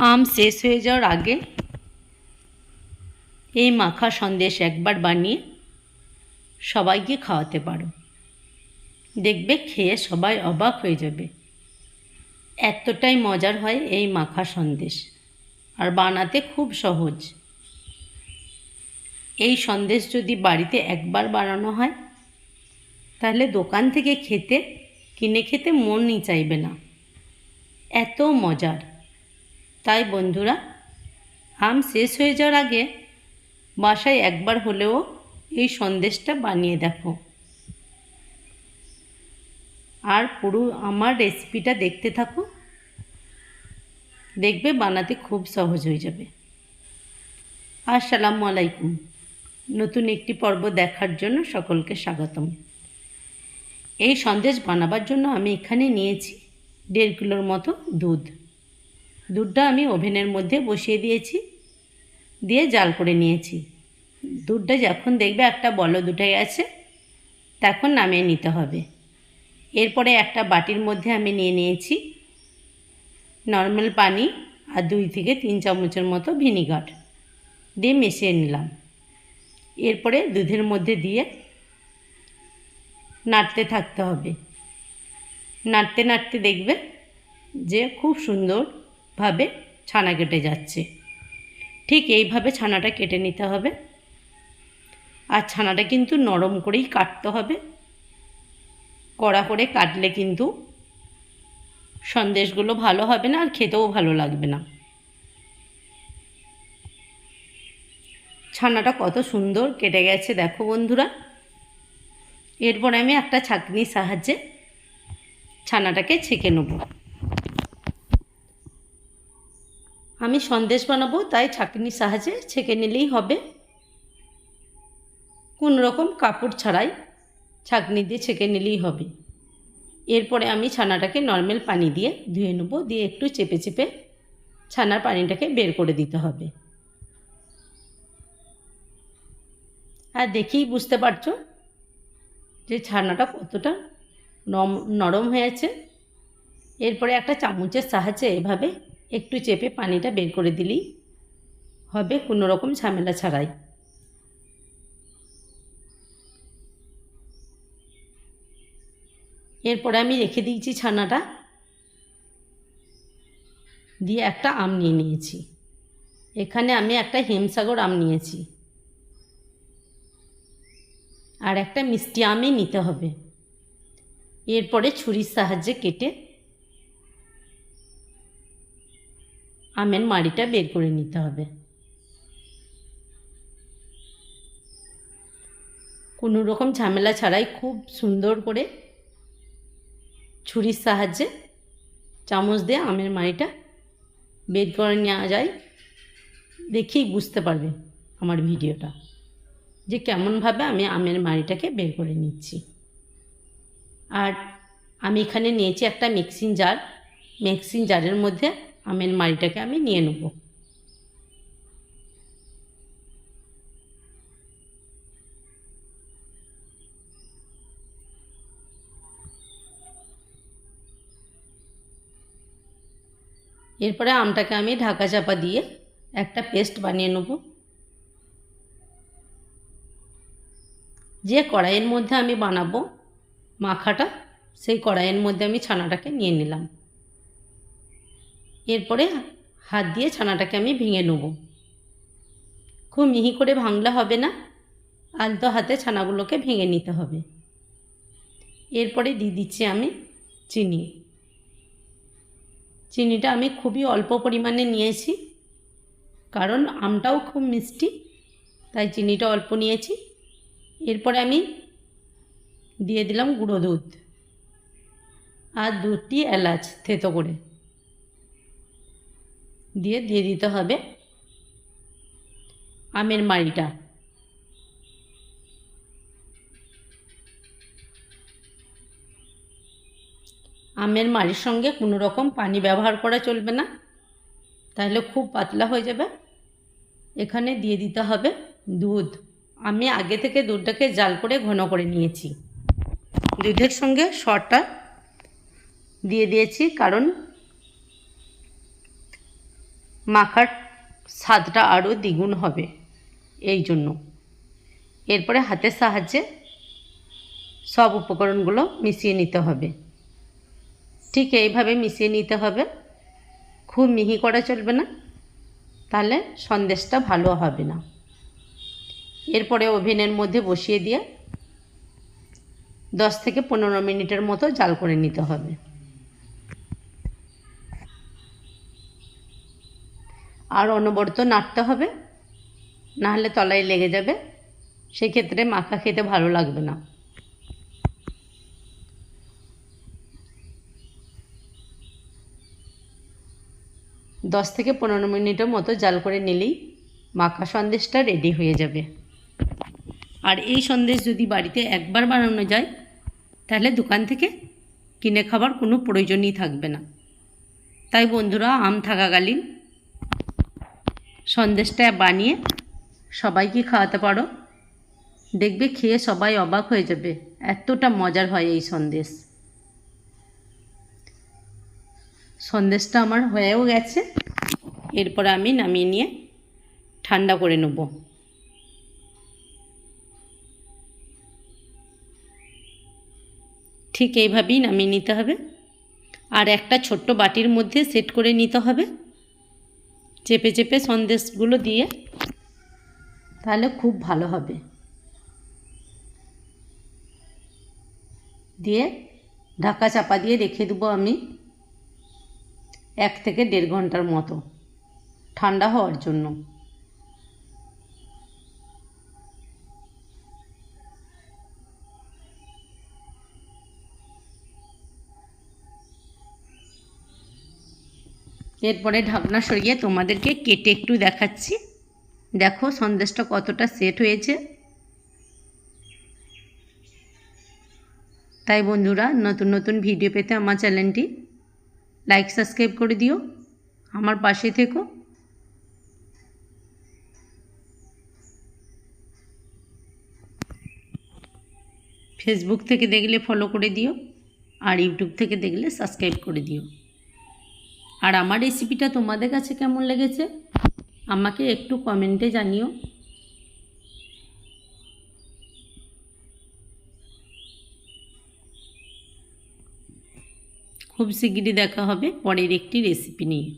আম শেষ হয়ে যাওয়ার আগে এই মাখা সন্দেশ একবার বানিয়ে সবাইকে খাওয়াতে পারো। দেখবে খেয়ে সবাই অবাক হয়ে যাবে। এতটাই মজার হয় এই মাখা সন্দেশ। আর বানাতে খুব সহজ। এই সন্দেশ যদি বাড়িতে একবার বানানো হয়, তাহলে দোকান থেকে খেতে, কিনে খেতে মনই চাইবে না। এত মজার। তাই বন্ধুরা, আম শেষ হয়ে যাওয়ার আগে বাসায় একবার হলেও এই সন্দেশটা বানিয়ে দেখো। আর পুরো আমার রেসিপিটা দেখতে থাকো। দেখবে বানাতে খুব সহজ হয়ে যাবে। আসসালামু আলাইকুম। নতুন একটি পর্ব দেখার জন্য সকলকে স্বাগতম। এই সন্দেশ বানাবার জন্য আমি এখানে নিয়েছি দেড় কিলোর মতো দুধ। দুধটা আমি ওভেনের মধ্যে বসিয়ে দিয়েছি, দিয়ে জাল করে নিয়েছি। দুধটা যখন দেখবে একটা বলদ উঠে গেছে, তখন নামিয়ে নিতে হবে। এরপরে একটা বাটির মধ্যে আমি নিয়ে নিয়েছি নর্মাল পানি আর দুই থেকে তিন চামচের মতো ভিনিগার, দিয়ে মিশিয়ে নিলাম। এরপরে দুধের মধ্যে দিয়ে নাড়তে থাকতে হবে। নাড়তে নাড়তে দেখবে যে খুব সুন্দরভাবে ছানা কেটে যাচ্ছে। ঠিক এইভাবে ছানাটা কেটে নিতে হবে। আর ছানাটা কিন্তু নরম করেই কাটতে হবে। কড়া করে কাটলে কিন্তু সন্দেশগুলো ভালো হবে না আর খেতেও ভালো লাগবে না। ছানাটা কত সুন্দর কেটে গেছে, দেখো বন্ধুরা। এরপর আমি একটা ছাঁকনির সাহায্যে ছানাটাকে ছেঁকে নেব। আমি সন্দেশ বানাবো, তাই ছাঁকনির সাহায্যে ছেঁকে নিলেই হবে। কোন রকম কাপড় ছাড়াই ছাঁকনি দিয়ে ছেঁকে নিলেই হবে। এরপরে আমি ছানাটাকে নর্মাল পানি দিয়ে ধুয়ে নেব, দিয়ে একটু চেপে চেপে ছানার পানিটাকে বের করে দিতে হবে। আর দেখেই বুঝতে পারছ যে ছানাটা কতটা নরম হয়েছে এরপরে একটা চামচের সাহায্যে এভাবে একটু চেপে পানিটা বের করে দিলেই হবে কোনো রকম ঝামেলা ছাড়াই। এরপরে আমি রেখে দিয়েছি ছানাটা। দিয়ে একটা আম নিয়ে নিয়েছি। এখানে আমি একটা হেমসাগর আম নিয়েছি। আর একটা মিষ্টি আমই নিতে হবে। এরপরে ছুরির সাহায্যে কেটে আমের মাড়িটা বের করে নিতে হবে। কোনো রকম ঝামেলা ছাড়াই খুব সুন্দর করে ছুরির সাহায্যে চামচ দিয়ে আমের মাড়িটা বের করে নেওয়া যায় দেখেই বুঝতে পারবে আমার ভিডিওটা যে কেমনভাবে আমি আমের মাড়িটাকে বের করে নিচ্ছি। আর আমি এখানে নিয়েছি একটা মিক্সিং জার। মিক্সিং জারের মধ্যে আমের মাড়িটাকে আমি নিয়ে নেব। এরপরে আমটাকে আমি ঢাকা চাপা দিয়ে একটা পেস্ট বানিয়ে নেব। যে কড়াইয়ের মধ্যে আমি বানাবো মাখাটা, সেই কড়াইয়ের মধ্যে আমি ছানাটাকে নিয়ে নিলাম। এরপরে হাত দিয়ে ছানাটাকে আমি ভেঙে নেব। খুব মিহি করে ভাঙলে হবে না, আলতো হাতে ছানাগুলোকে ভেঙে নিতে হবে। এরপরে দিয়ে দিচ্ছি আমি চিনি। চিনিটা আমি খুবই অল্প পরিমাণে নিয়েছি, কারণ আমটাও খুব মিষ্টি, তাই চিনিটা অল্প নিয়েছি। এরপরে আমি দিয়ে দিলাম গুঁড়ো দুধ আর দুটি এলাচ থেতো করে। দিয়ে দিয়ে দিতে হবে আমের মাড়িটা। আমের মাড়ির সঙ্গে কোনো রকম পানি ব্যবহার করা চলবে না। তাহলে খুব পাতলা হয়ে যাবে। এখানে দিয়ে দিতে হবে দুধ। আমি আগে থেকে দুধটাকে জাল করে ঘন করে নিয়েছি। দুধের সঙ্গে সরটা দিয়ে দিয়েছি, কারণ মাখার স্বাদটা আরও দ্বিগুণ হবে এই জন্য। এরপরে হাতের সাহায্যে সব উপকরণগুলো মিশিয়ে নিতে হবে। ঠিক এইভাবে মিশিয়ে নিতে হবে। খুব মিহি করা চলবে না, তাহলে সন্দেশটা ভালো হবে না। এরপরে ওভেনের মধ্যে বসিয়ে দিয়ে দশ থেকে পনেরো মিনিটের মতো জাল করে নিতে হবে। আর অনবরত নাড়তে হবে। নাহলে তলায় লেগে যাবে। সেক্ষেত্রে মাখা খেতে ভালো লাগবে না। দশ থেকে পনেরো মিনিটের মতো জাল করে নিলেই মাখা সন্দেশটা রেডি হয়ে যাবে। আর এই সন্দেশ যদি বাড়িতে একবার বানানো যায়, তাহলে দোকান থেকে কিনে খাবার কোনো প্রয়োজনই থাকবে না। তাই বন্ধুরা, আম থাকাকালীন সন্দেশটা বানিয়ে সবাইকে খাওয়াতে পারো। দেখবে খেয়ে সবাই অবাক হয়ে যাবে, এতটা মজার হয় এই সন্দেশ। সন্দেশটা আমার হয়েও গেছে, এরপর আমি নামিয়ে নিয়ে ঠান্ডা করে নেব। ঠিক এইভাবেই নামিয়ে নিতে হবে। আর একটা ছোট্ট বাটির মধ্যে সেট করে নিতে হবে। চেপে চেপে সন্দেশগুলো দিয়ে তাহলে খুব ভালো হবে। দিয়ে ঢাকা চাপা দিয়ে রেখে দেবো আমি এক থেকে দেড় ঘণ্টার মতো ঠান্ডা হওয়ার জন্য। এরপরে ঢাকনা সরিয়ে তোমাদেরকে কেটে একটু দেখাচ্ছি। দেখো সন্দেশটা কতটা সেট হয়েছে। তাই বন্ধুরা, নতুন নতুন ভিডিও পেতে আমার চ্যানেলটি লাইক সাবস্ক্রাইব করে দিও। আমার পাশে থেকো। ফেসবুক থেকে দেখলে ফলো করে দিও। আর ইউটিউব থেকে দেখলে সাবস্ক্রাইব করে দিও। আর আমার রেসিপিটা তোমাদের কাছে কেমন লেগেছে, আমাকে একটু কমেন্টে জানিও। খুব শিগগিরই দেখা হবে পরের একটি রেসিপি নিয়ে।